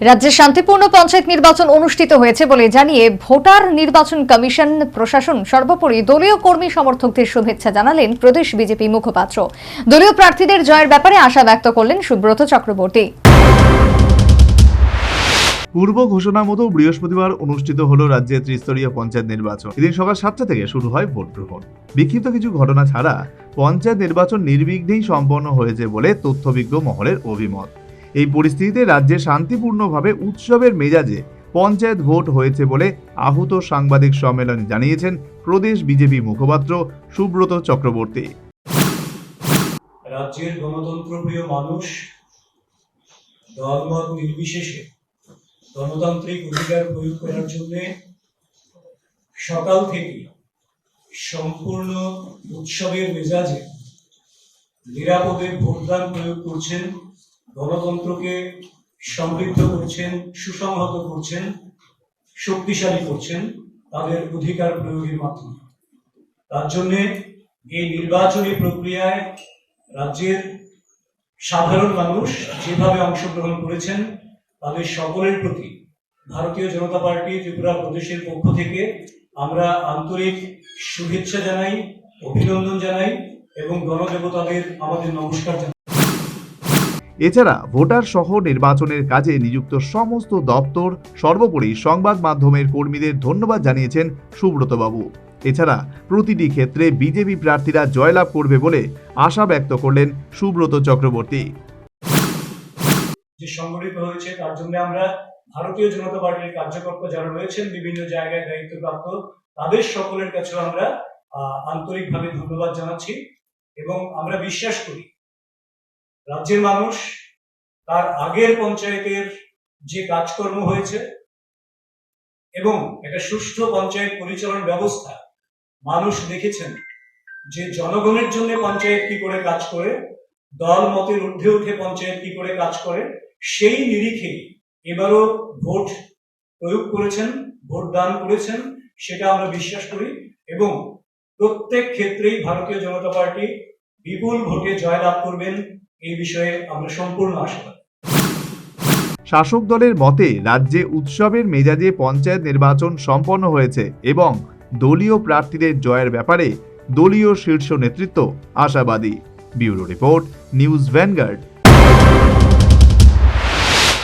রাজ্যে শান্তিপূর্ণ পঞ্চায়েত নির্বাচন অনুষ্ঠিত হয়েছে বলে জানিয়ে ভোটার নির্বাচন কমিশন প্রশাসন সর্বোপরি দলীয় কর্মী সমর্থকদের শুভেচ্ছা জানালেন প্রদেশ বিজেপি মুখপাত্র। দলীয় প্রার্থীদের জয়ের ব্যাপারে আশা ব্যক্ত করলেন সুব্রত চক্রবর্তী। পূর্ব ঘোষণা মতো বৃহস্পতিবার অনুষ্ঠিত হলো রাজ্যের ত্রিস্তরীয় পঞ্চায়েত নির্বাচন। এদিন সকাল সাতটা থেকে শুরু হয় ভোট গ্রহণ। বিক্ষিপ্ত কিছু ঘটনা ছাড়া পঞ্চায়েত নির্বাচন নির্বিঘ্নেই সম্পন্ন হয়েছে বলে তথ্যবিজ্ঞ মহলের অভিমত। এই পরিস্থিতিতে রাজ্যে শান্তিপূর্ণভাবে উৎসবের মেজাজে পঞ্চায়েত ভোট হয়েছে বলে আহত সাংবাদিক সম্মেলনে জানিয়েছেন প্রদেশ বিজেপি মুখপাত্র সুব্রত চক্রবর্তী। রাজ্যের গণতন্ত্রপ্রিয় মানুষ, দলমত নির্বিশেষে গণতান্ত্রিক অধিকার প্রয়োগ করার জন্য সকাল থেকে সম্পূর্ণ উৎসবের মেজাজে নিরাপদে ভোটদান প্রয়োগ করছেন গণতন্ত্রকে সমৃদ্ধ করছেন, সুসংহত করছেন, শক্তিশালী করছেন তাদের অধিকার প্রয়োগের মাধ্যমে। তার জন্যে এই নির্বাচনী প্রক্রিয়ায় রাজ্যের সাধারণ মানুষ যেভাবে অংশগ্রহণ করেছেন, তাদের সকলের প্রতি ভারতীয় জনতা পার্টি ত্রিপুরা প্রদেশের পক্ষ থেকে আমরা আন্তরিক শুভেচ্ছা জানাই, অভিনন্দন জানাই এবং গণদেবতাদের আমাদের নমস্কার জানাই। এছাড়া ভোটার সহ নির্বাচনের কাজে নিযুক্ত সমস্ত দপ্তর, সর্বোপরি সংবাদ মাধ্যমের কর্মীদের ধন্যবাদ জানিয়েছেন সুব্রতবাবু। এছাড়া প্রতিটি ক্ষেত্রে বিজেপি প্রার্থীরা জয়লাভ করবে বলে আশা ব্যক্ত করলেন সুব্রত চক্রবর্তী। যে সংগঠিত হয়েছে, তার জন্য আমরা ভারতীয় জনতা পার্টির কার্যকর্তা যারা রয়েছেন, বিভিন্ন জায়গায় দায়িত্বপ্রাপ্ত, তাদের সকলের আমরা আন্তরিকভাবে ধন্যবাদ জানাচ্ছি এবং আমরা বিশ্বাস করি রাজ্যের মানুষ, তার আগের পঞ্চায়েতের যে কাজকর্ম হয়েছে এবং একটা সুষ্ঠু পঞ্চায়েত পরিচালন ব্যবস্থা, মানুষ দেখেছেন যে জনগণের জন্য পঞ্চায়েত কি করে কাজ করে, দল মতের ঊর্ধ্বে উঠে পঞ্চায়েত কি করে কাজ করে, সেই নিরিখে এবারও ভোট প্রয়োগ করেছেন, ভোট দান করেছেন, সেটা আমরা বিশ্বাস করি এবং প্রত্যেক ক্ষেত্রেই ভারতীয় জনতা পার্টি বিপুল ভোটে জয়লাভ করবেন। এই বিষয়ে আমরা সম্পূর্ণ আশাবাদী। শাসক দলের মতে, রাজ্যে উৎসবের মেজাজে পঞ্চায়েত নির্বাচন সম্পন্ন হয়েছে এবং দলীয় প্রার্থীদের জয়ের ব্যাপারে দলীয় শীর্ষ নেতৃত্ব আশাবাদী। Bureau report, News Vanguard.